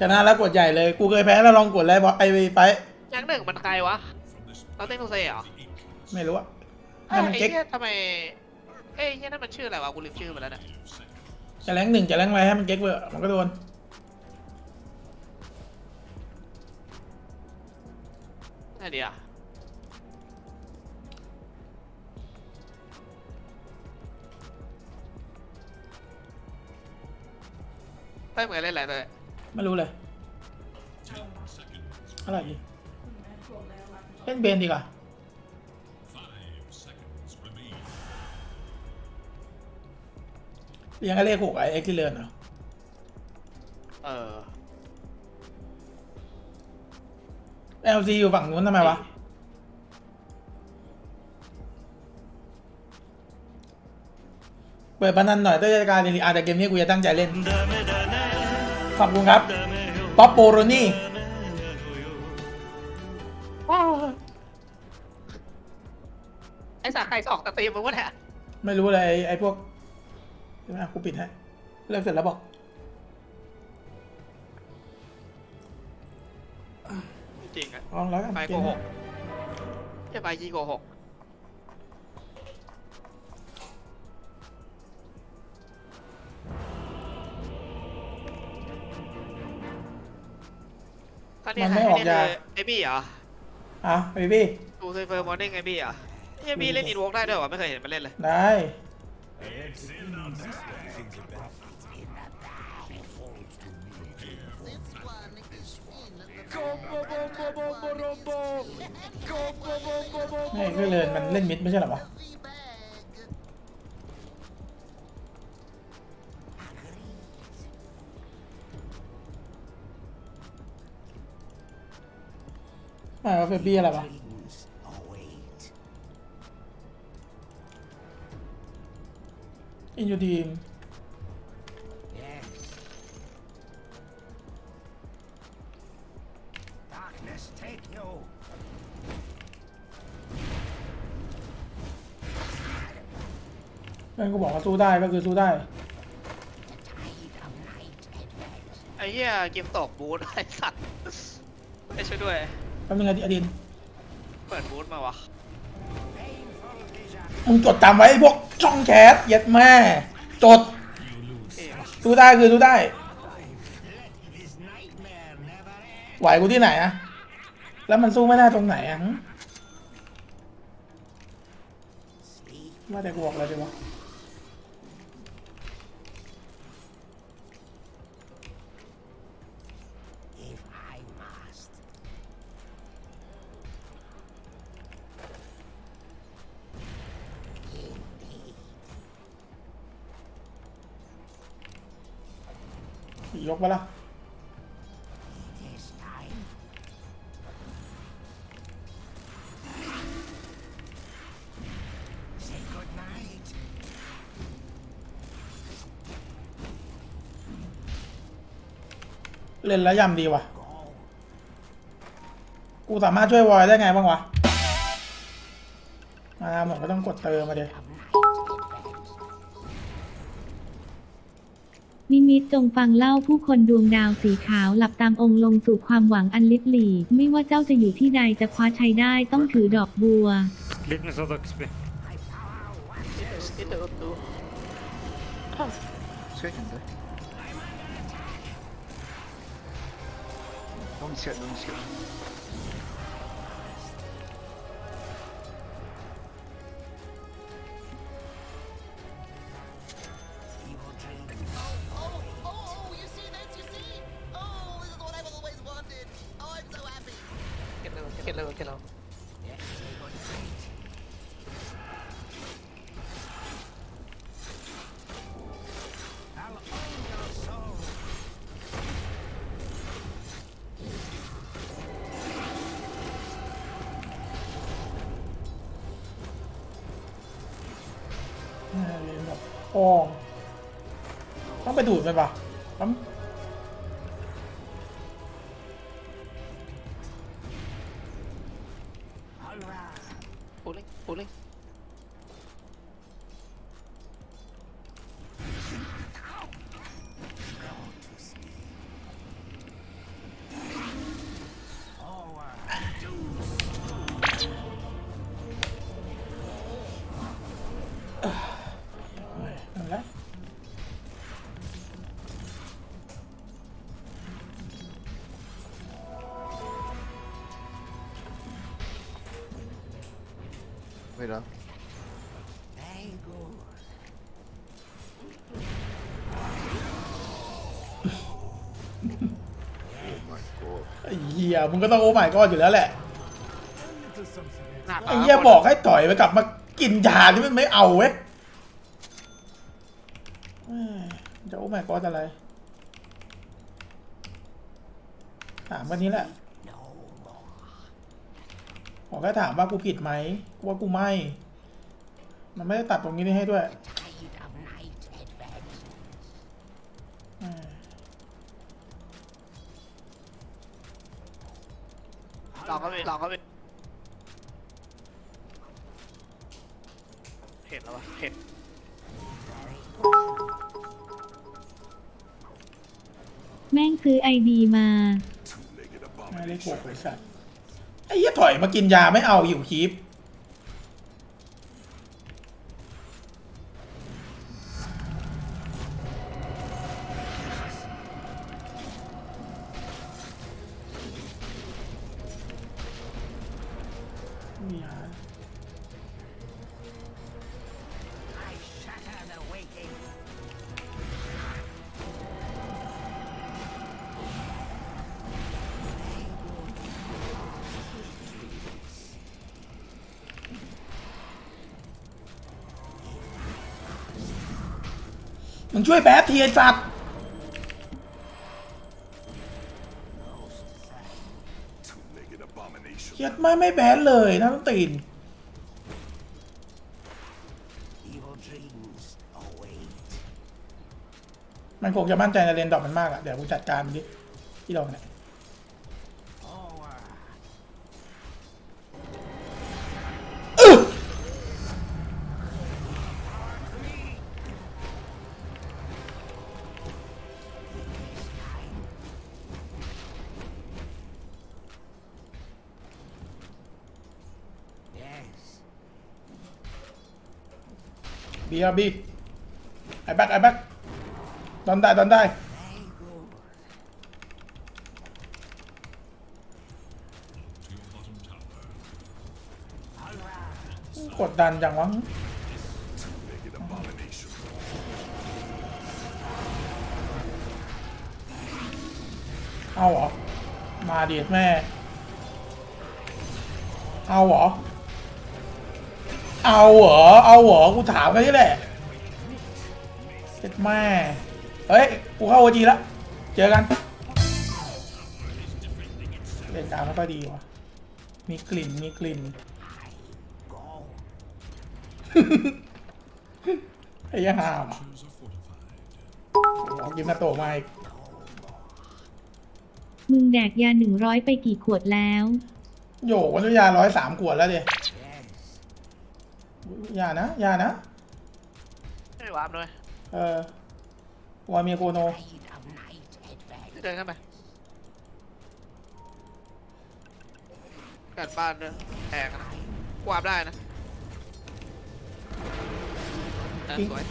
ชนะแล้วกดใหญ่เลย กูเคยแพ้แล้วลองกดแล้วไอ้ไปยังหนึ่งมันใครวะเราเต้นโทเซ่เหรอไม่รู้อะเอ้นั่นมันยไอ้เก๊กเหี้ยทำไมเอ้ยไอ้เหี้ยนั่นมันชื่ออะไรวะกูลืมชื่อไปแล้วเนี่ยจะแรงหนึ่งจะแรงอะไรให้มันเก๊กเบอร์มันก็โดนไอ้เดียวเต้ยเหมือนเล่นอะไรเต้ย ไม่รู้เลยอะไรดีเล่นเบนดีกว่าเรียังไงเลขหกไอเอ็กซ์ที่เลินเหรอเออเอลซีอยู่ฝั่งนู้นทำไมวะ เปิดพนันหน่อยเต้ยจัดการดีๆอาแต่เกมนี้กูจะตั้งใจเล่น ขอบคุณครับป๊อปโปโรนี่ไอ้สาใครสอกตะตีมึงวะเนี่ยไม่รู้เลยไอ้ไอ้พวกเดี๋ยวนะกูปิดให้เลิกเสร็จแล้วบอกจริงอะลองแล้วกันไปเกโกมหนี้กจะไปยี่โกหก ตอนนี้มันใครไม่ออกให้เล่นยาเลยไอ้บี้เหรออะเบบี้ดูเซฟเฟอร์มอร์นิ่งไอ้บี้เหรอไอ้บี้เล่นอินวอล์กได้ด้วยวะไม่เคยเห็นมันเล่นเลยได้ไม่ก็เลยมันเล่นมิดไม่ใช่เหรอวะ ไม่ว่าเฟบบี้อะไรวะอินยูทีม Darkness take you. เพื่อนก็บอกว่าสู้ได้ก็คือสู้ได้ ไอ้เหี้ยเกมตกบูธไอ้สัตว์ไอ้ช่วยด้วย แป๊บนึงอดิอดินเปิดบูธมาวะ Painful vision. มึงจดจำไว้ไอ้พวกช่องแชทเย็ดแม่จดเท่ว่ะสู้ได้คือสู้ได้ This nightmare never ends. ไหวกูที่ไหนอะแล้วมันสู้ไม่ได้ตรงไหนอะหึ Sleep ว่าแต่กูบอกอะไรดีวะ กปละ It is time. Say good night. เล่นแล้วยำดีว่ะ กูสามารถช่วยวอยได้ไงบ้างวะ มาเหมือนก็ต้องกดเติมมาเดี๋ย นิมิตจงฟังเล่าผู้คนดวงดาวสีขาวหลับตามองค์ลงสู่ความหวังอันลิบหลีไม่ว่าเจ้าจะอยู่ที่ใดจะคว้าชัยได้ต้องถือดอกบัว Litmus of XP. My power was นี่เดี๋ยวดู Second, แบบโอ้งต้องไปดูดไปปะปั๊ม ไม่นะ Very good. ไม่โกรธไอ้เหี้ยมึงก็ต้องโอ้ my god อยู่แล้วแหละหนักไอ้เหี้ยบอกให้ถอยไปกลับมากินยาที่มันไม่เอาเว้ยแม่จะโอ้ my god อะไรถามวันนี้แหละ No more. ขอแค่ถามว่ากูผิดไหมกูว่ากูไม่ มันไม่ได้ตัดตรงนี้ให้ด้วย Tide of night advances. แม่ลองก็ไปลองก็ไปเห็นแล้ววะเห็นแม่งซื้อไอดีมาไม่ได้โกกเลยสัตว์ ไอ้เหี้ยถอยมากินยาไม่เอาอยู่คีบ มึงช่วยแบททีไอ้สัตว์เขียไม่ไม่แบนเลยนะต้องตีนมันคงจะมั่นใจในเลนดอกมันมากอะเดี๋ยวกูจัดการมันดิที่ดอกเนี่ย บีครับบีไอ้แบ็คไอ้แบ็คดอนได้ดอนได้กดดันจังวะเอาเหรอ มาเดียดแม่ เอาเหรอ เอาเหรอ เอาเหรอ กูถามกันนี่แหละเจ็ดแม่เฮ้ย กูเข้าโอจีแล้วเจอกัน เล่นกลางไม่ค่อยดีว่ะมีกลิ่น มีกลิ่น Go. ไอ้ยังหามอะออกยิมนาโตะมาอีกมึงแดกยาหนึ่งร้อยไปกี่ขวดแล้ว โยกวันนี้ยาร้อยสามขวดแล้วดิ Yes. ยานะยานะ ไม่วาร์ปด้วยเออวาเมียโกโน Tide of night advances. เดินเข้าไปกัดบ้านด้วยแทงนะวาร์ปได้นะเออสวย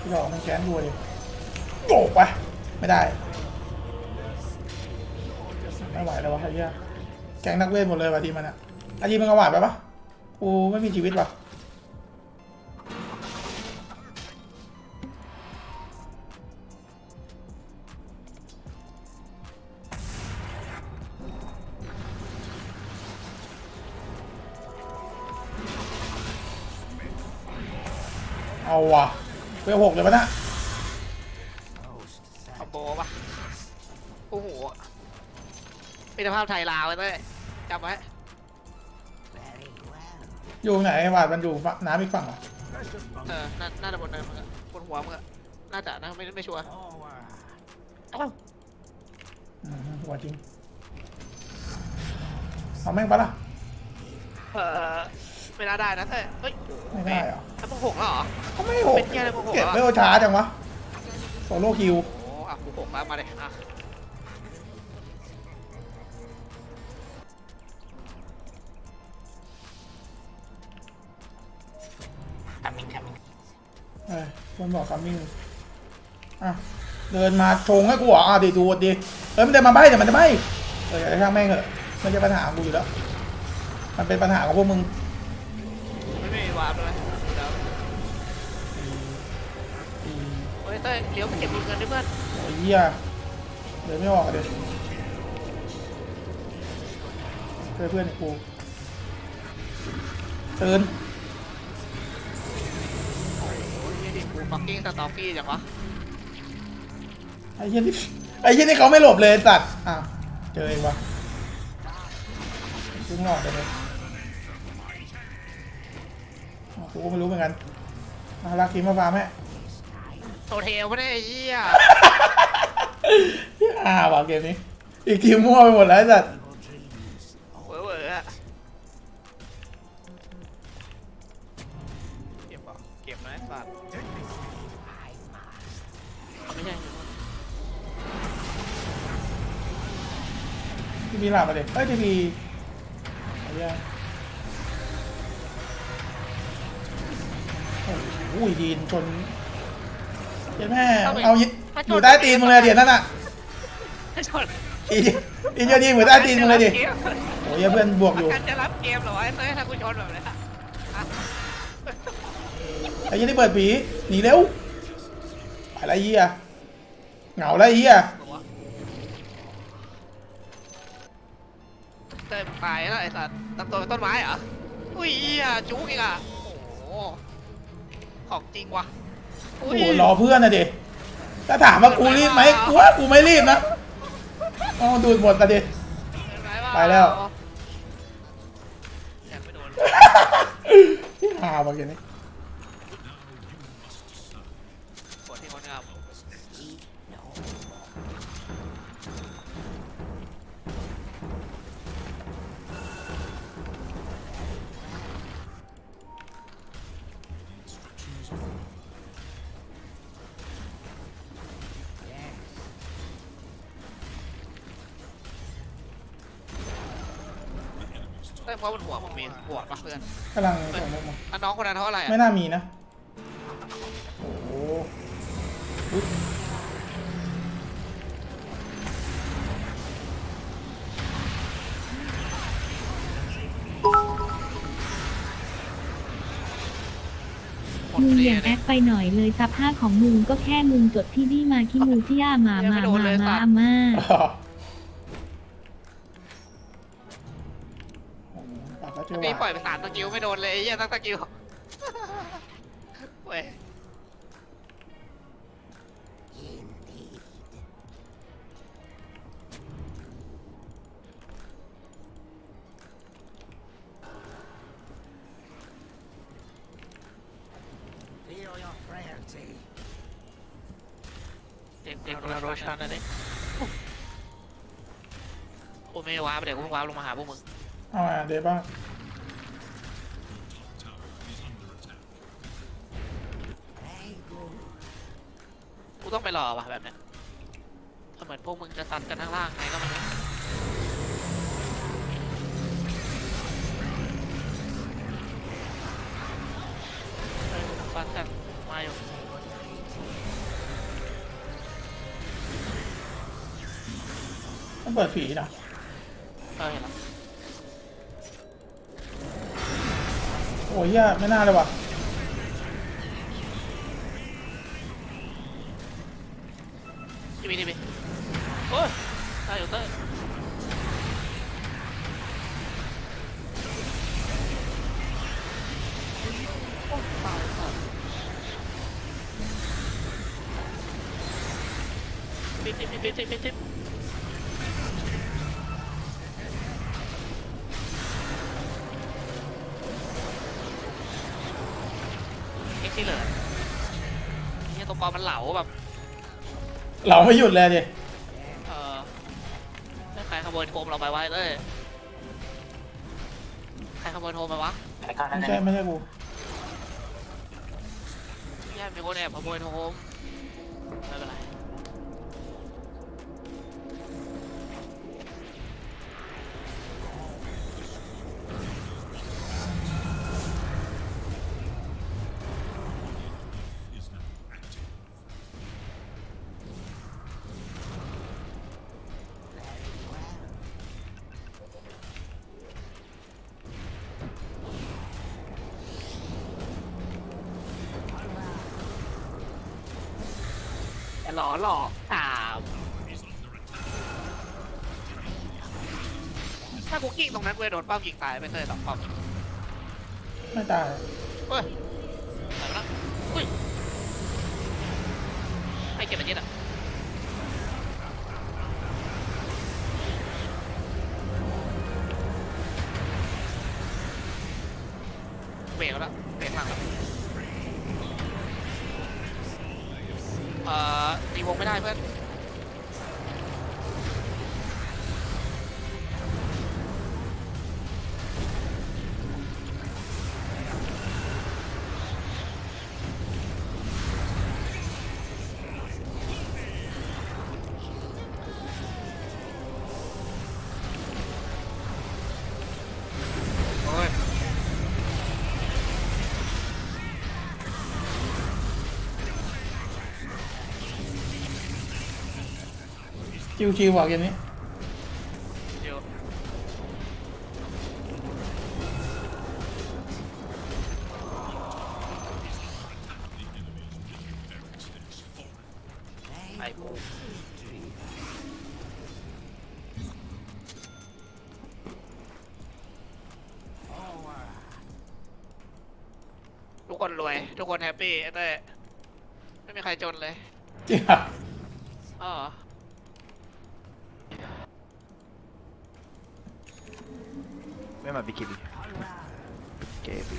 พี่ดอกมันแค้นรัวดิโยกไป ไม่ได้ ไม่ไหวแล้วะไอ้เหี้ยแกงนักเวทหมดเลยว่ะทีมันอะอาทีมมันกระหวาดไปปะกูไม่มีชีวิตวะเอาว่ะเวลหกเลยปะนะ รภาพไทยลาวไว้เลยจำไว้ very well. อยู่ไหนหวาดมันอยู่ฝั่งน้ำอีกฝั่งเหรอเออน่าน่าจะบนเนินมึงอะบนหัวมึงอะน่าจะนะไม่ไม่ชัวร์ Forward. อืมหัวจริงเอาแม่งปะล่ะเออไม่น่าได้นะเฮ้ยเฮ้ยไม่ได้เหรอถ้ามึงหกแล้วเหรอ ก็ไม่หกเป็นเหี้ยอะไรมึงหกเก็บเหรอไม่โอช้าจังวะโซโล่คิว โอ้อะกูหกแล้วมาเลยอะ คนบอกคัมมิ่งอะเดินมาชงให้กูเหรออะดิดูดิเอ้ยมันเดินมาใบ้เดี๋ยวมันจะใบ้เอออย่าให้ช่างแม่งเหอะไม่ใช่ปัญหาของกูอยู่แล้ว มันเป็นปัญหาของพวกมึงไม่มีวาร์ปเลยเดี๋ยวเฮ้ยเต้ยเลี้ยวไปเก็บเงินด้วยเพื่อนโอ้ยเหี้ยเดินไม่ออกอะเดี๋ยวเพื่อนเพื่อนกูตื่น นี่ดิกูฟักกิ้งสตอปี้จังวะไอ้เหี้ยนี่ไอ้เหี้ยนี่เขาไม่หลบเลยไอ้สัตว์อะเจอเองวะกูงอกไปเลยอะกูก็ไม่รู้เหมือนกันมาลักทีมมาฟาร์มแม่โซเทลไม่ได้ไอ้เหี้ย ที่อ่าว่ะเกมนี้ อีกทีมมั่วไปหมดแล้วไอ้สัตว์เว พีหลับมาเด็เอ้ยทีพีไอ้เหี้ยโอ้โหยีนชนเย็นแม่เอายิอยู่ใต้ตีนมึงเลยเดี๋ยวนั่นอะไม่ชนอีอีเจดีเหมือนใต้ตีนมึงเลยดิโอ้ยเพื่อนบวกอยู่กันจะรับเกมเหรอวะไอ้เต้ยถ้ากูชนแบบเนี้ยอะไอ้ยี่นี่เปิดผีหนีเร็วไปละเหี้ยเหงาละเหี้ย เต้ยมึงตายแล้วไอ้สัตว์ตั้งตัวเป็นต้นไม้เหรอ อุ้ยเหี้ยจุกอีกอะ โอ้โห ของจริงว่ะโอ้โหรอเพื่อนนะดิถ้าถามว่ากูรีบไหมกูว่ากูไม่รีบนะอ๋อดูดหมดนะดิเป็นไรวะไปแล้วยังไม่โดนที่หาบางอย่างนี้ กดที่คนงาม เอ้ยเพราะบนหัวมึงมีบวชปะเพื่อนกำลังส่งมุกมาอะน้องคนนั้นเท่าไหร่ไม่อะน่ามีนะ โอ้โหอุ๊ยหมดมึงเลอย่าแอคไปหน่อยเลยซับห้าของมึงก็แค่มึงจดที่นี่มาขี้มูที่ย่าหมาหมาหมาหมาอาม่าอ๋อโปากก็เจอนี่ปล่ว่าอยไปสามสกิลไม่โดนเลยไอ้เหี้ยตั้งสกิลเว้ย Indeed. 'Feel your frailty. เด็กเด็กโรชันนะนี่โอ้ไม่ว้าไปเดี๋ยวกูว้าลงมาหาพวกมึงเอามาเดบ้าง ต้องไปรอว่ะแบบเนี้ยถ้าเหมือนพวกมึงจะซัดกันข้างล่างไงก็ไม่รู้เฮ้ยฟัดกันมาอยู่ต้องเปิดผีนะเออเห็นแล้วโอ้ยเหี้ยไม่น่าเลยว่ะ ทีวีทีวีโอ้ยตายอยู่เต้ยโอ้ตายสัสปิดทิปปิดทิปปิดทิปเอ็กซี่เลยเนี่ยตัวปอมันเหลาแบบ เราไม่หยุดเลยดิเออไม่ใครขโมยโทมเราไปไว้เลยใครขโมยโทมไปวะไม่ใช่ไม่ใช่กูแย่มีคนแอบขโมยโทมไม่ หล่อหลอกถามถ้ากูกิ้งตรงนั้นกูจะโดนเป้ายิงตายไม่เคยหรอกป้อมไม่ตายเฮ้ยหายไปแล้วอุ้ยให้เก็บมันยึดอะ ชิวๆบอกอย่างนี้เดี๋ยวไอ้กูทุกคนรวย ทุกคนแฮปปี้ไอ้เต้ยไม่มีใครจนเลยจริงอะอ๋อ ไม่มาบิกินี่เก๋บิ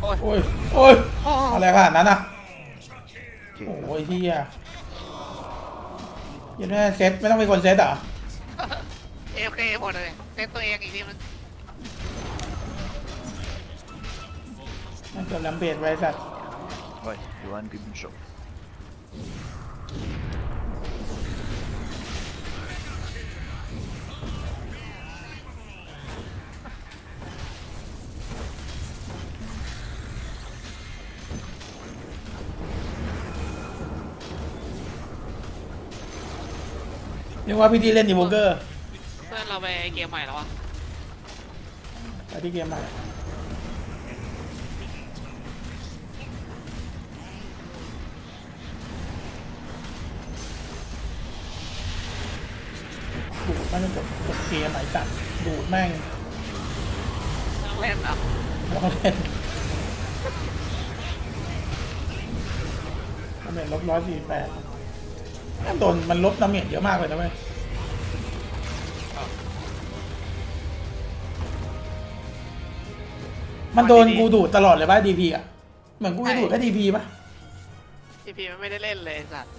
โอ้ย โอ้ย โอ้ยโอ้อะไรขนาดนั้นอะเก๋โอ้ยเฮียยังไม่เซตไม่ต้องเป็นคนเซตเหรอะเอฟเคหมดเลยเซ็ตตัวเองอีกทีมันมันเกิดลำเบียดไว้สัตว์เฮ้ย นบิมโชว์นึกว่าพี่ดีเล่นดีโบเกอร์เพื่อนเราไปเกมใหม่แล้ววะไปที่เกมใหม่ดูดแม่งกดกดเกมไหนสัตว์ดูดแม่งต้องเล่นเหรอะลองเล่นดาเมจลบร้อยสี่แปดแม่ง โดนมันลบดาเมจเยอะมากเลยนะเว้ยมันโดนกูดูดตลอดเลยป่ะดีพีอะ เหมือนกูจะดูดแค่ดีพีป่ะ ทีพีมันไม่ได้เล่นเลยไอ้สัตว์